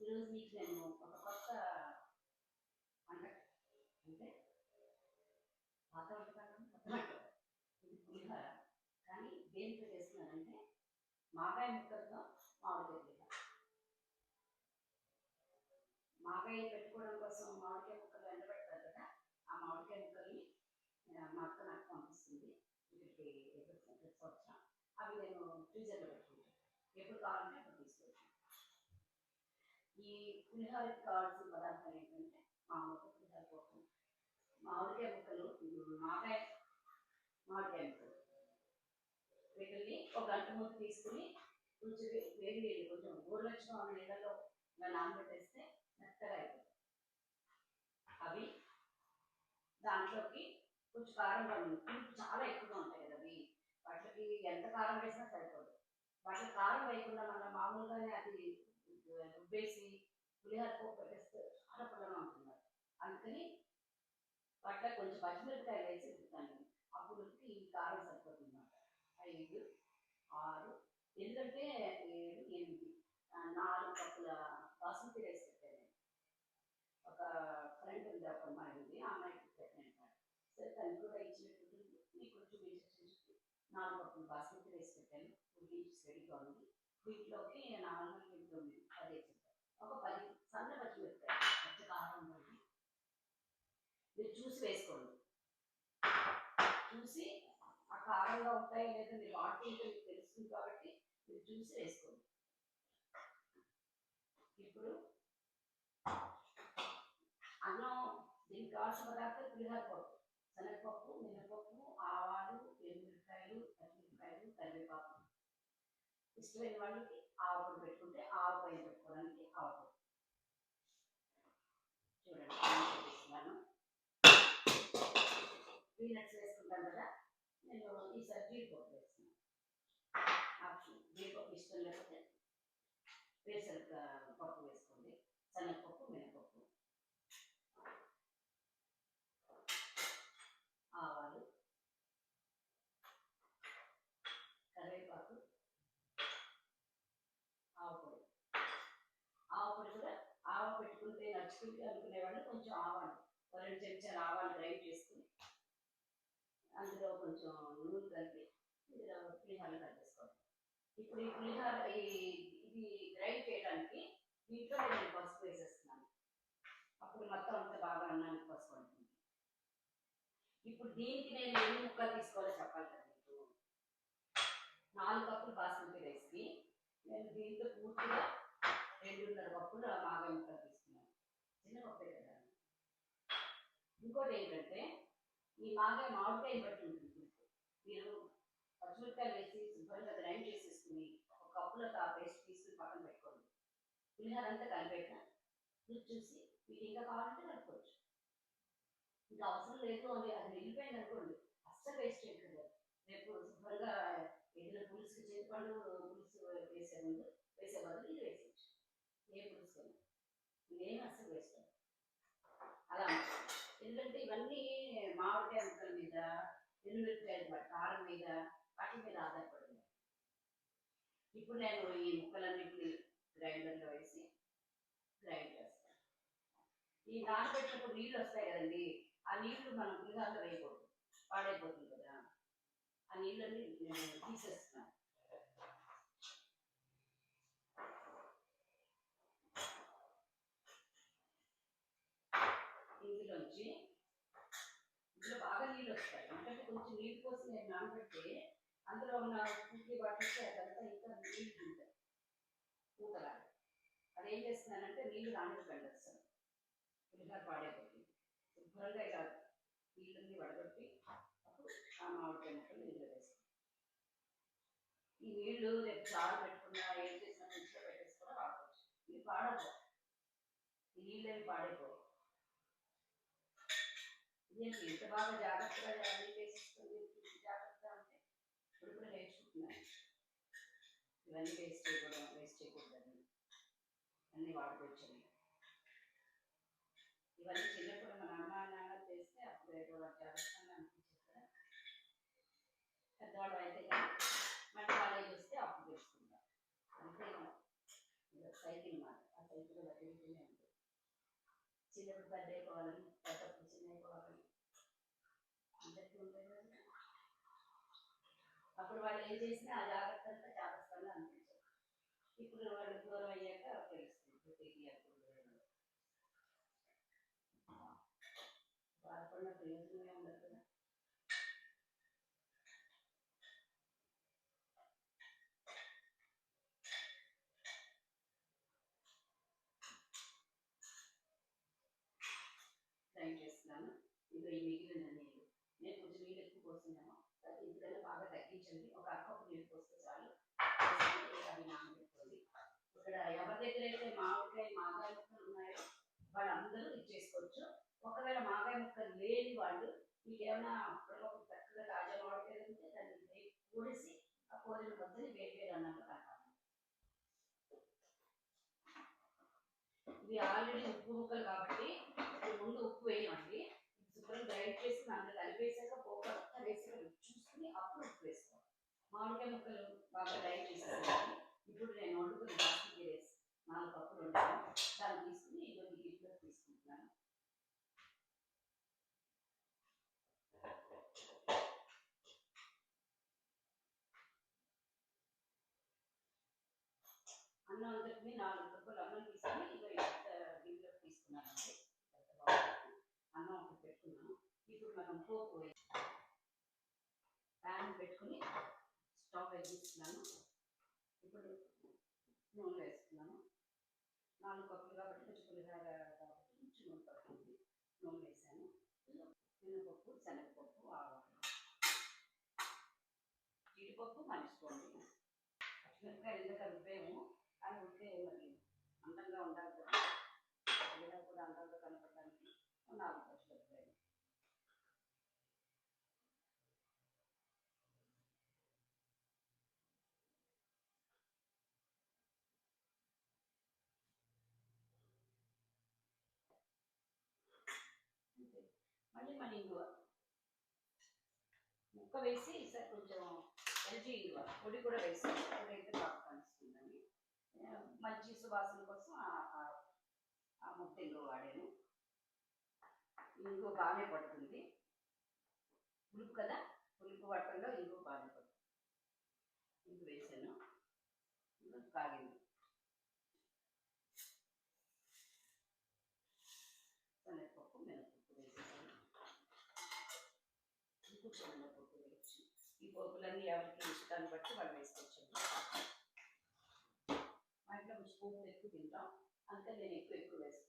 ఈరోజు మీకు నేను ఒక కొత్త వంట అంటే పాత వంటకాలను కొత్త ఇది పులిహోర కానీ దేనితో చేస్తున్నానంటే మాగాయ ముక్కలతో మామిడికాయ పులిహోర మాగాయ పెట్టుకోవడం కోసం మామిడికాయ ముక్కలు ఎండబెడతారు కదా ఆ మామిడికాయ ముక్కల్ని మా అక్క నాకు పంపిస్తుంది ఇక్కడికి ఎప్పుడు సంవత్సరం అవి నేను ఫ్రీజర్లో ఎప్పుడు కావాలంటే అప్పుడు తీసుకొచ్చాను ఈ పులిహోరకి కావాల్సిన పదార్థాలు ఏంటంటే మామూలుగా పులిహోర కోసం. మామిడికాయ ముక్కలు ఉమ్, మామిడికాయ ముక్కలు. వీటిని ఒక గంట ముందు తీసుకుని కొంచెం వేడి వేడి కొంచెం గోరువెచ్చగా ఉన్న నీళ్ళలో ఇలా నానబెట్టేస్తే మెత్తగా అయిపోతుంది. అవి దాంట్లోకి కొంచెం కారం పడుతుంది చాలా ఎక్కువగా ఉంటాయి కదా అవి. వాటికి ఎంత కారం వేసినా సరిపోదు. వాటికి కారం వేయకుండా మన మామూలుగానే అది రుబ్బేసి పులిహార పోపు పెట్టేస్తే చాలా పుల్లగా ఉంటుంది అందుకని వాటిలో కొంచెం పచ్చిమిరపకాయలు వేసి రుబ్బుతాను అప్పుడు ఈ కారం సరిపోతుంది అన్నమాట ఐదు ఆరు ఎందుకంటే ఏడు ఎనిమిది నాలుగు కప్పుల బాసుమతి రైస్ పెట్టాను ఒక ఫ్రెండ్ ఉంది ఒక అమ్మాయి ఉంది ఆ అమ్మాయికి పెట్టాను సరే తను కూడా ఇచ్చినట్టు మీకు కొంచెం ఇన్స్ట్రక్షన్స్ నాలుగు కప్పులు బాస్మతి రైస్ పెట్టాను. ఉడికించి రెడీగా ఉంది. వీటిలోకి నార్మల్ ఇంట్లో ఉంది. పది ఒక పది సన్న పచ్చిమిరపకాయ పచ్చి కారం ఉంది. మీరు చూసి వేసుకోండి. చూసి ఆ కారంగా ఉంటాయో లేదో మీరు వాడుతుంటే మీకు తెలుస్తుంది కాబట్టి మీరు చూసి వేసుకోండి. ఇప్పుడు అన్నం దీనికి కావాల్సిన పదార్థాలు పులిహోర పప్పు శనగపప్పు మినపప్పు ఆవాలు ఎండుమిరపకాయలు పచ్చిమిరపకాయలు కరివేపాకు ఇష్టమైన వాళ్ళకి ఆకులు పెట్టుకుంటే ఆకు పైన పెట్టుకోవడానికి ఆకు. చూడండి నేను పీనట్స్ వేసుకుంటాను కదా నేను ఈసారి జీడిపప్పు వేస్తున్నాను ఆప్షన్ జీడిపప్పు ఇష్టం లేకపోతే వేరుశనగ పప్పు వేసుకోండి. శనగపప్పు మినపప్పు ఆవాలు కరివేపాకు ఆవపొడి ఆవపొడి కూడా ఆవ పెట్టుకుంటే అనుకునేవాళ్ళు కొంచెం ఆవాలు. ఒక రెండు చెంచాలు ఆవాలు డ్రై చేసుకుని అందులో కొంచెం నూనె కలిపి ఇందులో పులిహోర కలిపేసుకోవాలి. ఇప్పుడు ఈ పులిహోర ఈ ఇది గ్రైండ్ చేయడానికి దీంట్లో నేను పసుపు వేసేస్తున్నాను. అప్పుడు మొత్తం అంతా బాగా అన్నానికి పసుపు అంటుంది ఇప్పుడు దీనికి నేను ఎన్ని ముక్కలు తీసుకోవాలో చెప్పాలి కదా మీకు. నాలుగు కప్పులు బాస్మతి రైస్కి నేను దీంతో పూర్తిగా రెండున్నర కప్పులు మాగా ముక్కలు తీసుకున్నాను చిన్న కప్పే కదా ఇంకోటి ఏంటంటే ఈ మాగా మామిడికాయ బట్టి ఉంటుంది. మీరు పచ్చిమిరపకాయలు వేసి శుభ్రంగా గ్రైండ్ చేసేసుకుని ఒక కప్పులో ఆ పేస్ట్ తీసుకుని పక్కన పెట్టుకోండి. పులిహార అంతా కలిపెట్టిన రుచి చూసి మీకు ఇంకా కావాలంటే కలుపుకోవచ్చు ఇంకా అవసరం లేదు అని అది వెళ్ళిపోయింది అనుకోండి అస్సలు వేస్ట్ చేయకూడదు రేపు శుభ్రంగా ఏదైనా పులుసుకి చింతపండు పులుసు వేసే ముందు వేసే బదులు ఇది వేసేయచ్చు. ఏ పులుసుకైనా ఇదేమి అస్సలు వేస్ట్ అలా ఎందుకంటే ఇవన్నీ మామిడికాయ ముక్కల మీద ఎల్లుమిరపకాయల కారం మీద వాటి మీద ఆధారపడింది. ఇప్పుడు నేను ఈ ముక్కలన్నింటినీ గ్రైండర్లో వేసి గ్రైండ్ చేస్తాను. ఈ నానబెట్టినప్పుడు నీళ్ళు వస్తాయి కదండి ఆ నీళ్ళు మనం పులిహారలో వేయకూడదు పాడైపోతుంది కదా. ఆ నీళ్ళని నేను తీసేస్తున్నాను ఇందులోంచి ఇందులో బాగా నీళ్ళు వస్తాయి ఎందుకంటే కొంచెం నీళ్ళు కోసం నేను నానబెట్టి అందులో ఉన్న పూర్తి పట్టిస్తే అదంతా ఇంకా నీళ్ళు ఉంటాయి పూతలా అది ఏం చేస్తున్నానంటే నీళ్ళు నానబెట్టండి వస్తాను పులిహార పాడైపోతుంది. శుభ్రంగా ఇలా నీళ్ళని వడగొట్టి అప్పుడు ఆ మామిడికాయ ముక్కలు నీళ్ళు వేస్తాం ఈ నీళ్ళు రేపు చారు పెట్టుకున్నా ఏం చేసినా ఇంట్లో పెట్టేసుకున్నా వాడుకోవచ్చు ఇవి పాడదు ఈ నీళ్ళని పాడైపోవు. ఇదేంటి? ఇంత బాగా జాగ్రత్తగా అన్ని ఇవన్నీ వేస్ట్ చేయకూడదు వేస్ట్ చేయకూడదు అన్నీ వాడుకోవచ్చు ఇవన్నీ చిన్నప్పుడు మన అమ్మ నాన్న చేస్తే అప్పుడు ఏదో జాగ్రత్తగా అనిపించేది. కదా పెద్దవాళ్ళు అయితే మన కాలేజ్ వస్తే అప్పుడు చేసుకుంటాం. అంతే సైకిల్ మాట. ఆ సైకిల్ వదిలితేనే ఉంది చిన్నప్పుడు పెద్ద అయిపోవాలని పెద్దప్పుడు చిన్న అయిపోవాలని అందరికీ ఉంటాయి కదా? అప్పుడు వాళ్ళు ఏం చేసినా ఆ జాగ్రత్త ప్రయోజనమే ఉండదు కదా ట్రై చేస్తున్నాను ఇది ఈ మిగిలిన నీళ్ళు. నేను కొంచెం నీళ్ళు ఎక్కువ పోస్తున్నాను. ఇందుకన్నా బాగా తగ్గించండి. ఒక అరకప్పు నీళ్ళు పోస్తే చాలు. అది నానబెట్టుకోండి. ఇక్కడ ఎవరి దగ్గర అయితే మామిడికాయ మాగాయ ముక్కలు ఉన్నాయో వాళ్ళందరూ ఇచ్చేసుకోవచ్చు ఒకవేళ ముక్క లేని వాళ్ళు మీకు ఏమైనా అప్పటికప్పుడు చక్కగా తాజా మామిడికాయలు ఉంటే దాన్ని వేసి కూడిసి ఆ కోరిన కొద్దిని వేడి వేడి అన్నంలో కలపాలి ఇది ఆల్రెడీ ఉప్పు ముక్కలు కాబట్టి ముందు ఉప్పు వేయమండి. శుభ్రం గ్రైండ్ చేసి అందులో కలిపేసాక పోక అంతా వేసాక చూసుకుని అప్పుడు ఉప్పు వేసుకోవాలి. మామిడికాయ ముక్కలు బాగా గ్రైండ్ చేసేసాను. ఇప్పుడు నేను వండుకుని బాస్మతి నాలుగు పప్పులు ఉంటాను దాన్ని తీసుకుని ఇదో ఈ గిన్నెలో తీసుకుంటున్నాను అన్నం నాలుగు కప్పులు అన్నం తీసుకుని ఇదో ఈ పెద్ద తీసుకున్నానండి. తీసుకున్నాను పెద్ద అన్నం ఒకటి పెట్టుకున్నాను. ఇప్పుడు మనం పోపు వేసి ప్యాన్ పెట్టుకుని స్టవ్ వెలిగిస్తున్నాను. ఇప్పుడు నూనె వేసుకున్నాను నాలుగు కప్పులు కాబట్టి కొంచెం పులిహార కాబట్టి కొంచెం నూనె పడుతుంది. నూనె వేసాను. మినపప్పు శనగపప్పు ఆవాలు. జీడిపప్పు మనిషిపోండి పచ్చిమిరపకాయలు ఎందుకు కలిపాము అని ఉంటే మరి అందంగా ఉండాలి కదా ఏదైనా కూడా అందంగా కనపడడానికి నాలుగు పచ్చిమిరపకాయలు మళ్ళీ మన ఇంగువ ముక్క వేసి ఈసారి కొంచెం ఎల్జీ ఇంగువ పొడి కూడా వేసి పొడి అయితే బాగా కలుస్తుందని మంచి సువాసన కోసం ఆ- ఆ ముద్ద ఇంగువ వాడాను. ఇంకో బాగానే పడుతుంది. పులుపు కదా పులుపు పట్టడంలో ఇంకో బాగానే పడుతుంది. ఇంగు వేసాను. ఇంగువ కాగింది. శనగపప్పు మినపప్పు వేసేసాను ఇంకొక శనగపప్పు వేయచ్చు. ఈ పప్పులన్నీ ఎవరికి ఇష్టాన్ని బట్టి వాళ్ళు వేసుకోవచ్చండి మా ఇంట్లో కొంచెం ఎక్కువ తింటాం. అందుకని నేను ఎక్కువ ఎక్కువ వేస్తాను.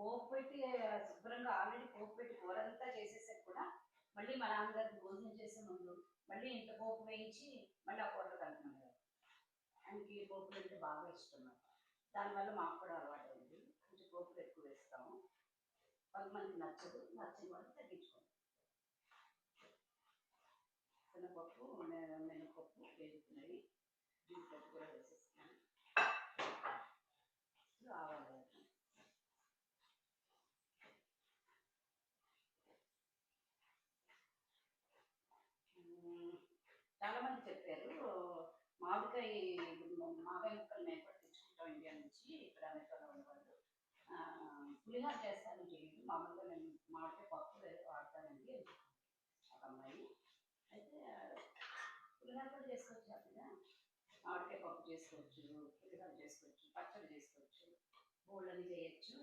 పోపు పెట్టి శుభ్రంగా ఆల్రెడీ పోపు పెట్టి కూరంతా చేసేసరికి కూడా మళ్ళీ మా నాన్నగారికి భోజనం చేసే ముందు మళ్ళీ ఇంత పోపు వేయించి మళ్ళీ ఆ కూరలు కలుపుకునేవారు ఆయనకి పోపులు అంటే బాగా ఇష్టం నాకు దానివల్ల మాకు కూడా అలవాటు అయింది కొంచెం పోపులు ఎక్కువ వేస్తాము. కొంతమంది నచ్చదు. నచ్చిన వాళ్ళు తగ్గించుకోండి. శనగపప్పు మినపప్పు వేసుకున్నవి జీడిపప్పు కూడా వేస్తాం ఆవాలు వేస్తాను. ఉమ్, చాలా మంది చెప్పారు మామిడికాయ మామిడి ముక్కలు మేము కూడా తెచ్చుకుంటాం ఇండియా నుంచి ఇక్కడ అమెరికాలో ఉన్నవాళ్ళు. పులిహార చేస్తాను చేయండి మామూలుగా నేను మామిడికాయ పప్పు వేరే వాడతానండి ఒక అమ్మాయి. అయితే పులిహార కూడా చేసుకోవచ్చు అక్కడ మామిడికాయ పప్పు చేసుకోవచ్చు పులిహార చేసుకోవచ్చు పచ్చడి చేసుకోవచ్చు బోళ్ళని చేయొచ్చు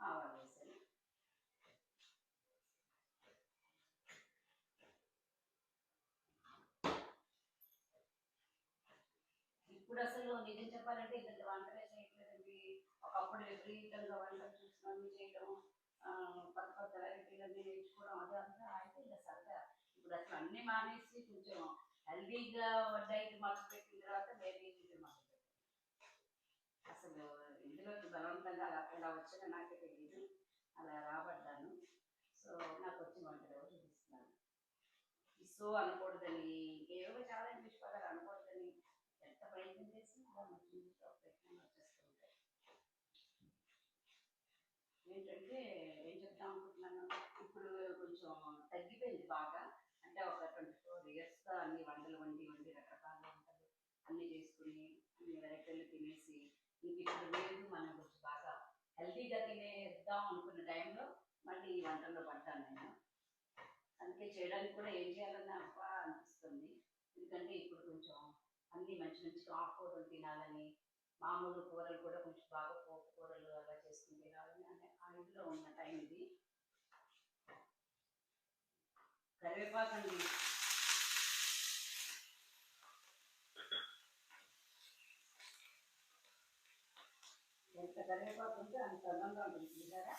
ఆవాలు వేసాను ఇప్పుడు అసలు నిజం చెప్పాలంటే ఇలాంటి వంటలే చేయట్లేదండి. ఒకప్పుడు విపరీతంగా వంటలు చూసుకొని చేయడం ఆ, కొత్త కొత్త వెరైటీలన్నీ నేర్చుకోవడం అదంతా అయితే ఇలా సరదా. ఇప్పుడు అసలు అన్ని మానేసి కొంచెం హెల్దీగా డైట్ మొదలు పెట్టిన తర్వాత వేరే మొదలు పెట్టాను అసలు ఇందులోకి బలవంతంగా అలా ఇలా వచ్చిన నాకే తెలియదు అలా రాబడ్డాను. సో నాకు వచ్చిన వంటలు ఎవరు చూపిస్తున్నాను సో అనకూడదని ఇంకేవో చాలా ఇంగ్లీష్ అన్ని వంటలు వండి వండి రకరకాలు వంటలు అన్ని చేసుకుని వెరైటీలు తినేసి ఇంక ఇప్పుడు లేదు మనం కొంచెం బాగా హెల్తీగా తినేద్దాం అనుకున్న టైంలో మళ్ళీ ఈ వంటల్లో పడ్డాను నేను. అందుకే చేయడానికి కూడా ఏం చేయాలన్నా అబ్బా అనిపిస్తుంది. ఎందుకంటే ఇప్పుడు కొంచెం అన్ని మంచి మంచి ఆకుకూరలు తినాలని మామూలు కూరలు కూడా కొంచెం బాగా పోపు కూరలు అలా చేసుకుని తినాలని అంటే ఆ ఇంట్లో ఉన్న టైం ఇది. కరివేపాకండి. ఎంత కరివేపాకు ఉంటే అంత అందంగా ఉంటుంది కదా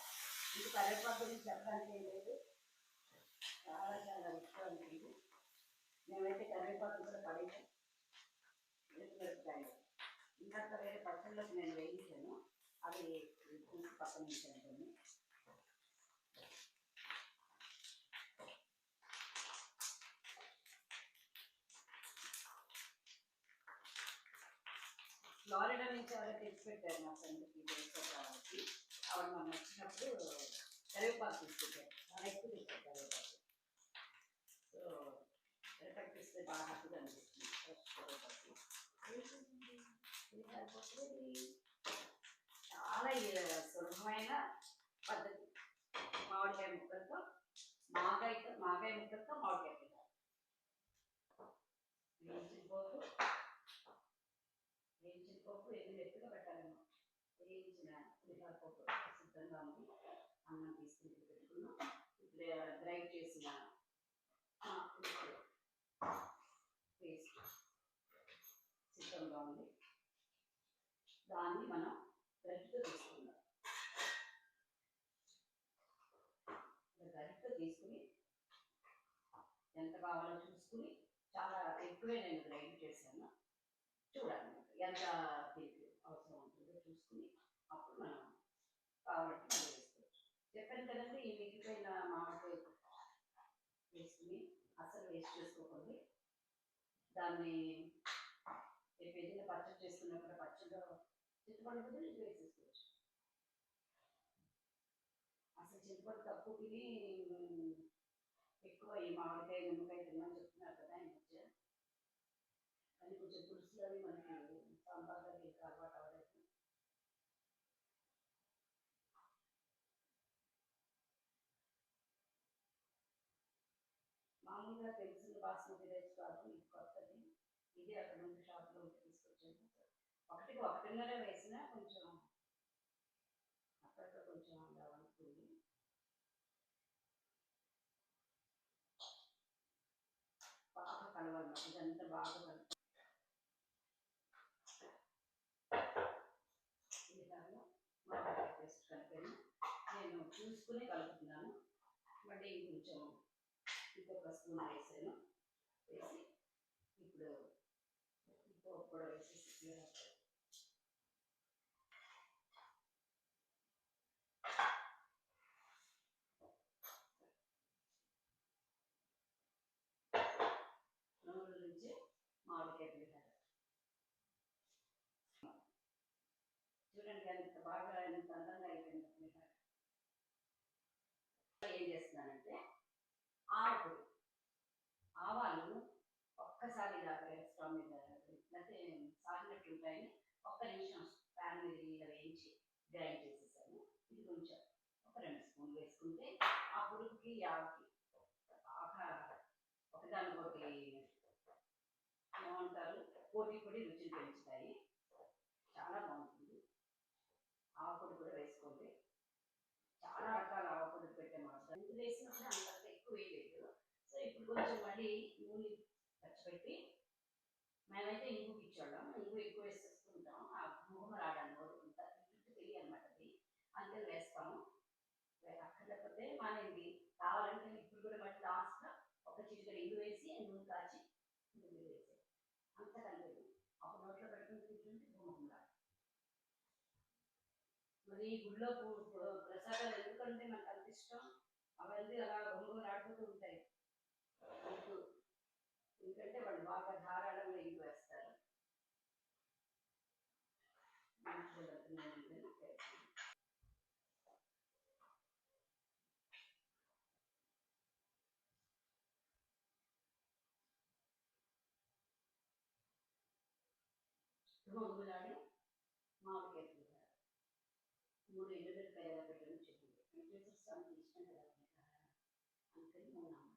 ఇది కరివేపాకు గురించి చెప్పడానికి ఏం లేదు. చాలా చాలా ఇష్టం ఉంటుంది. మేమైతే కరివేపాకు కూడా పడేసాం. మిరపకాయలు ఇందాక వేరే పచ్చళ్ళకి నేను వేయించాను. అవి పక్కన ఉంచాను. ఫ్లారిడా నుంచి ఎవరో తెచ్చి పెట్టారు మా ఫ్రెండ్కి కావాలని ఆవిడ మనం వచ్చినప్పుడు కరివేపాకు తీసుకొచ్చారు. చాలా ఎక్కువ తెచ్చారు కరివేపాకు. సో కరివేపాకు తీస్తే బాగా హ్యాపీగా అనిపిస్తుంది. కరివేపాకు. చాలా సులభమైన పద్ధతి. మామిడికాయ ముక్కలతో మాగాయతో మాగాయ ముక్కలతో మామిడికాయ పప్పు వేయించిన ఎన్ని ఎత్తుగా పెట్టాలేమో. వేయించిన పులిహార పప్పు సిద్ధంగా ఉంది. అన్నం తీసుకుని పెట్టుకున్నాం. గ్రైండ్ చేసిన పేస్ట్ సిద్ధంగా ఉంది. దాన్ని మనం గరిటతో తీసుకుందాం. గరిటతో తీసుకుని ఎంత కావాలో చూసుకుని చాలా ఎక్కువే నేను గ్రైండ్ చేశాను. చూడండి. ఎంత తీపి అవసరం ఉంటుందో చూసుకుని అప్పుడు మనం కావాలంటే మళ్ళీ వేసుకోవచ్చు చెప్పాను కదండి ఈ మిగిలిపోయిన మామిడికాయ వేసుకుని అసలు వేస్ట్ చేసుకోకండి. దాన్ని రేపు ఏదైనా పచ్చడి చేసుకున్నప్పుడు పచ్చడిలో చింతపండు కూడా ఇది వేసేసుకోవచ్చు. అసలు చింతపండు తక్కువ తిని ఎక్కువ ఈ మామిడికాయ నిమ్మకాయ తిన్నాను చెప్తున్నారు కదా ఈ మధ్య. కానీ కొంచెం పులుసులు అవి మనకి సాంబార్ అది ఇంకా అలవాటు అవ్వలేదు మామూలుగా తెలిసిన బాస్మతి రైస్ కాదు ఇది కొత్తది. ఇది అక్కడ ఉన్న షాప్లో తీసుకొచ్చాను. ఒకటికి ఒకటిన్నర వేసినా కొంచెం అక్కడితో కొంచెం అలా వండుతుంది బాగా కలవాలి ఇదంతా బాగా కలపాలి ఈ విధంగా మామిడికాయ పేస్ట్ కలిపాను నేను చూసుకుని కలుపుతున్నాను ఇంకొక స్పూన్ వేసాను వేసి ఇప్పుడు పోపు కూడా వేసేసి వేయాలి. నూనె నుంచి మామిడికాయ పులిహార చూడండి ఎంత బాగా ఎంత అందంగా అయిపోయింది పులిహార ఏం చేస్తున్నానంటే ఆవు ఆవాలు ఒక్కసారి ఇలా స్టవ్ మీద లేకపోతే సాగినట్టు ఉంటాయని ఒక్క నిమిషం ప్యాన్ మీద ఇలా వేయించి గ్రైండ్ చేసేసాను. ఇది కొంచెం ఒక రెండు స్పూన్లు వేసుకుంటే ఆ పురుగుకి ఆవుకి బాగా ఒకదానికొకటి ఏమంటారు? పోటీ పొడి రుచిని పెంచుతాయి. చాలా బాగుంటుంది. ఆవపొడి కూడా వేసుకోండి. చాలా రకాల ఆవపొడి పెట్టే మాత్రం ఇంత వేసినప్పుడు అంత ఎక్కువ వేయలేదు సో ఇప్పుడు కొంచెం మళ్ళీ నూనె ఖర్చుపెట్టి మేమైతే ఇంగు ఇచ్చాడు ఇంగు ఎక్కువ వేసేసుకుంటాం ఆ మొహం రావడానికి కోరుకుంటా తెలియ అనమాట అది అందుకని వేస్తాము వే- అక్కర్లేకపోతే మానేది కావాలంటే ఇప్పుడు కూడా మళ్ళీ లాస్ట్లో ఒక వేసి నూనె కాచి నూనె వేసి అంత కలిపేది అప్పుడు నోట్లో పెట్టుకుని తింటుంటే మరి ఈ గుళ్ళో ప్రసాదాలు ఎందుకంటే మనకు అంత ఇష్టం? అవన్నీ అలా రొమ్ము ఆడుతూ ఉంటాయి. muna.